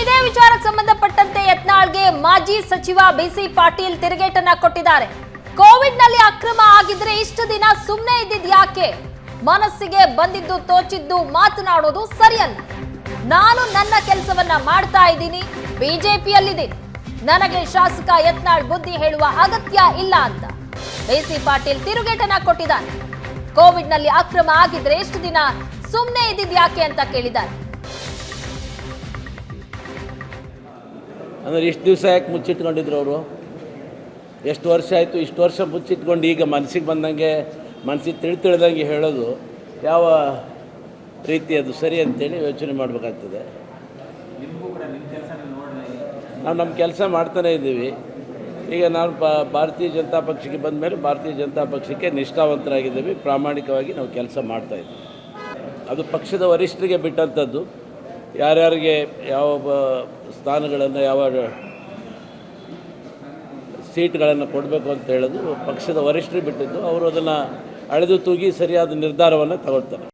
ಇದೇ ವಿಚಾರಕ್ಕೆ ಸಂಬಂಧಪಟ್ಟಂತೆ ಯತ್ನಾಳ್ಗೆ ಮಾಜಿ ಸಚಿವ ಬಿಸಿ ಪಾಟೀಲ್ ತಿರುಗೇಟನ್ನ ಕೊಟ್ಟಿದ್ದಾರೆ. ಕೋವಿಡ್ನಲ್ಲಿ ಅಕ್ರಮ ಆಗಿದ್ರೆ ಇಷ್ಟು ದಿನ ಸುಮ್ಮನೆ ಇದ್ದಿದ್ ಯಾಕೆ? ಮನಸ್ಸಿಗೆ ಬಂದಿದ್ದು ತೋಚಿದ್ದು ಮಾತನಾಡೋದು ಸರಿಯಲ್ಲ. ನಾನು ನನ್ನ ಕೆಲಸವನ್ನ ಮಾಡ್ತಾ ಇದ್ದೀನಿ, ಬಿಜೆಪಿಯಲ್ಲಿದ್ದೀನಿ. ನನಗೆ ಶಾಸಕ ಯತ್ನಾಳ್ ಬುದ್ಧಿ ಹೇಳುವ ಅಗತ್ಯ ಇಲ್ಲ ಅಂತ ಬಿಸಿ ಪಾಟೀಲ್ ತಿರುಗೇಟನ ಕೊಟ್ಟಿದ್ದಾರೆ. ಕೋವಿಡ್ನಲ್ಲಿ ಅಕ್ರಮ ಆಗಿದ್ರೆ ಇಷ್ಟು ದಿನ ಸುಮ್ಮನೆ ಇದ್ದಿದ್ ಯಾಕೆ ಅಂತ ಕೇಳಿದ್ದಾರೆ. ಅಂದರೆ ಇಷ್ಟು ದಿವಸ ಯಾಕೆ ಮುಚ್ಚಿಟ್ಕೊಂಡಿದ್ರು ಅವರು? ಎಷ್ಟು ವರ್ಷ ಆಯಿತು, ಇಷ್ಟು ವರ್ಷ ಮುಚ್ಚಿಟ್ಕೊಂಡು ಈಗ ಮನಸ್ಸಿಗೆ ಬಂದಂಗೆ ಮನಸ್ಸಿಗೆ ತಿಳಿ ತಿಳಿದಂಗೆ ಹೇಳೋದು, ಯಾವ ರೀತಿ ಅದು ಸರಿ ಅಂತೇಳಿ ಯೋಚನೆ ಮಾಡಬೇಕಾಗ್ತದೆ. ನಾವು ನಮ್ಮ ಕೆಲಸ ಮಾಡ್ತಾನೇ ಇದ್ದೀವಿ. ಈಗ ನಾನು ಭಾರತೀಯ ಜನತಾ ಪಕ್ಷಕ್ಕೆ ಬಂದ ಮೇಲೆ ಭಾರತೀಯ ಜನತಾ ಪಕ್ಷಕ್ಕೆ ನಿಷ್ಠಾವಂತರಾಗಿದ್ದೀವಿ. ಪ್ರಾಮಾಣಿಕವಾಗಿ ನಾವು ಕೆಲಸ ಮಾಡ್ತಾಯಿದ್ದೀವಿ ಅದು ಪಕ್ಷದ ವರಿಷ್ಠರಿಗೆ ಬಿಟ್ಟಂಥದ್ದು ಯಾರ್ಯಾರಿಗೆ ಯಾವ ಸ್ಥಾನಗಳನ್ನು, ಯಾವ ಸೀಟ್ಗಳನ್ನು ಕೊಡಬೇಕು ಅಂತ ಹೇಳೋದು ಪಕ್ಷದ ವರಿಷ್ಠರು ಬಿಟ್ಟಿದ್ದು, ಅವರು ಅದನ್ನು ಅಳೆದು ತೂಗಿ ಸರಿಯಾದ ನಿರ್ಧಾರವನ್ನು ತಗೊಳ್ತಾರೆ.